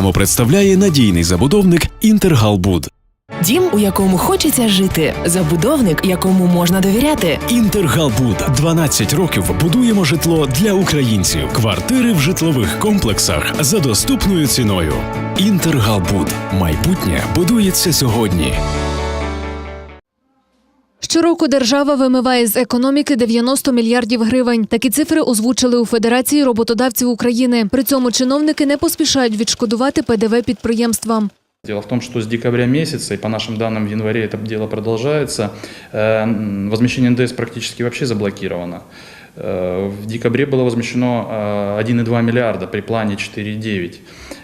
Рекламу представляє надійний забудовник Інтергалбуд. Дім, у якому хочеться жити, забудовник, якому можна довіряти. Інтергалбуд 12 років будуємо житло для українців. Квартири в житлових комплексах за доступною ціною. Інтергалбуд. Майбутнє будується сьогодні. Щороку держава вимиває з економіки 90 мільярдів гривень. Такі цифри озвучили у Федерації роботодавців України. При цьому чиновники не поспішають відшкодувати ПДВ підприємствам. Дело в том, что с декабря месяца, и по нашим данным в январе это дело продолжается, э, м, возмещение НДС практически вообще заблокировано. Э, В декабре было возмещено э, 1,2 миллиарда при плане 4,9.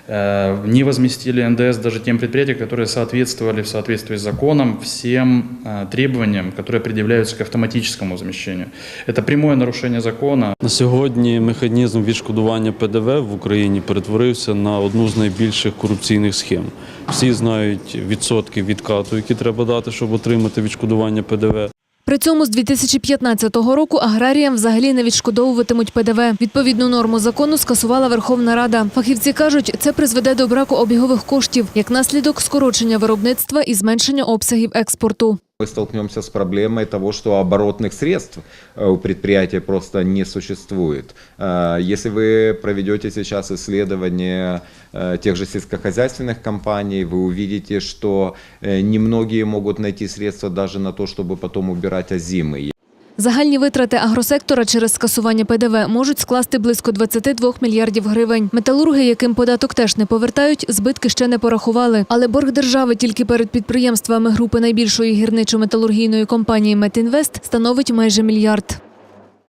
Э, Не возместили НДС даже тем предприятиям, которые соответствовали в соответствии с законом всем э, требованиям, которые предъявляются к автоматическому возмещению. Это прямое нарушение закона. На сьогодні механізм відшкодування ПДВ в Україні перетворився на одну з найбільших корупційних схем. Всі знають відсотки відкату, які треба дати, щоб отримати відшкодування ПДВ. При цьому з 2015 року аграріям взагалі не відшкодовуватимуть ПДВ. Відповідну норму закону скасувала Верховна Рада. Фахівці кажуть, це призведе до браку обігових коштів як наслідок скорочення виробництва і зменшення обсягів експорту. Мы столкнемся с проблемой того, что оборотных средств э, у предприятия просто не существует. Э, Если вы проведете сейчас исследование э, тех же сельскохозяйственных компаний, вы увидите, что немногие могут найти средства даже на то, чтобы потом убирать озимы. Загальні витрати агросектора через скасування ПДВ можуть скласти близько 22 мільярдів гривень. Металурги, яким податок теж не повертають, збитки ще не порахували. Але борг держави тільки перед підприємствами групи найбільшої гірничо-металургійної компанії Метінвест становить майже мільярд.